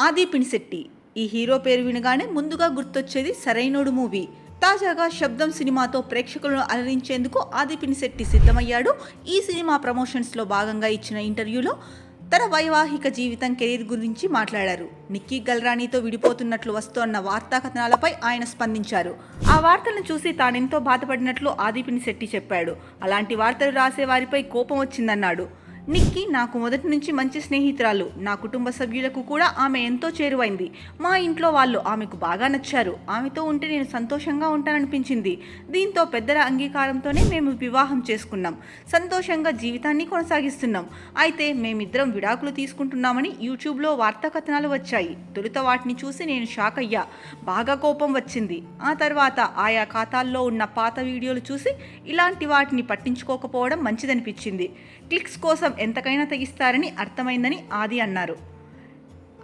ఆది పినిశెట్టి. ఈ హీరో పేరు వినగానే ముందుగా గుర్తొచ్చేది సరైనోడు మూవీ. తాజాగా శబ్దం సినిమాతో ప్రేక్షకులను అలరించేందుకు ఆది పినిశెట్టి సిద్ధమయ్యాడు. ఈ సినిమా ప్రమోషన్స్లో భాగంగా ఇచ్చిన ఇంటర్వ్యూలో తన వైవాహిక జీవితం కెరీర్ గురించి మాట్లాడారు. నిక్కీ గల్రాణితో విడిపోతున్నట్లు వస్తోన్న వార్తా కథనాలపై ఆయన స్పందించారు. ఆ వార్తలను చూసి తానెంతో బాధపడినట్లు ఆదిపిని శెట్టి చెప్పాడు. అలాంటి వార్తలు రాసే వారిపై కోపం వచ్చిందన్నాడు. నిక్కీ నాకు మొదటి నుంచి మంచి స్నేహితురాలు. నా కుటుంబ సభ్యులకు కూడా ఆమె ఎంతో చేరువైంది. మా ఇంట్లో వాళ్ళు ఆమెకు బాగా నచ్చారు. ఆమెతో ఉంటే నేను సంతోషంగా ఉంటాననిపించింది. దీంతో పెద్దల అంగీకారంతోనే మేము వివాహం చేసుకున్నాం. సంతోషంగా జీవితాన్ని కొనసాగిస్తున్నాం. అయితే మేమిద్దరం విడాకులు తీసుకుంటున్నామని యూట్యూబ్లో వార్తా కథనాలు వచ్చాయి. తొలుత వాటిని చూసి నేను షాక్ అయ్యా. బాగా కోపం వచ్చింది. ఆ తర్వాత ఆయా ఖాతాల్లో ఉన్న పాత వీడియోలు చూసి ఇలాంటి వాటిని పట్టించుకోకపోవడం మంచిదనిపించింది. క్లిక్స్ కోసం ఎంతకైనా తెగిస్తారని అర్థమైందని ఆది అన్నారు.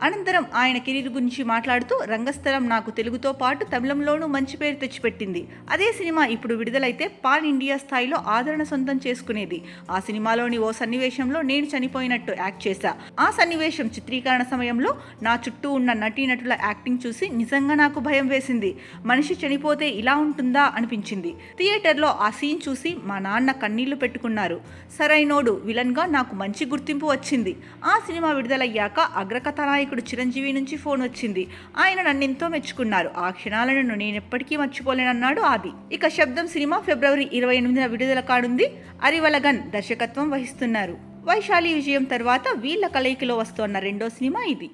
అనంతరం ఆయన కెరీర్ గురించి మాట్లాడుతూ రంగస్థలం నాకు తెలుగుతో పాటు తమిళంలోనూ మంచి పేరు తెచ్చిపెట్టింది. అదే సినిమా ఇప్పుడు విడుదలైతే పాన్ ఇండియా స్థాయిలో ఆదరణ సొంతం చేసుకునేది. ఆ సినిమాలోని ఓ సన్నివేశంలో నేను చనిపోయినట్టు యాక్ట్ చేశా. ఆ సన్నివేశం చిత్రీకరణ సమయంలో నా చుట్టూ ఉన్న నటీనటుల యాక్టింగ్ చూసి నిజంగా నాకు భయం వేసింది. మనిషి చనిపోతే ఇలా ఉంటుందా అనిపించింది. థియేటర్లో ఆ సీన్ చూసి మా నాన్న కన్నీళ్ళు పెట్టుకున్నారు. సరైనోడు విలన్గా నాకు మంచి గుర్తింపు వచ్చింది. ఆ సినిమా విడుదలయ్యాక నాయకుడు చిరంజీవి నుంచి ఫోన్ వచ్చింది. ఆయన నన్నెంతో మెచ్చుకున్నారు. ఆ క్షణాలను నేను ఎప్పటికీ మర్చిపోలేనన్నాడు ఆది. ఇక శబ్దం సినిమా ఫిబ్రవరి ఇరవై ఎనిమిదిన విడుదల కానుంది. అరివలగన్ దర్శకత్వం వహిస్తున్నారు. వైశాలి విజయం తర్వాత వీళ్ళ కలయికలో వస్తోన్న రెండో సినిమా ఇది.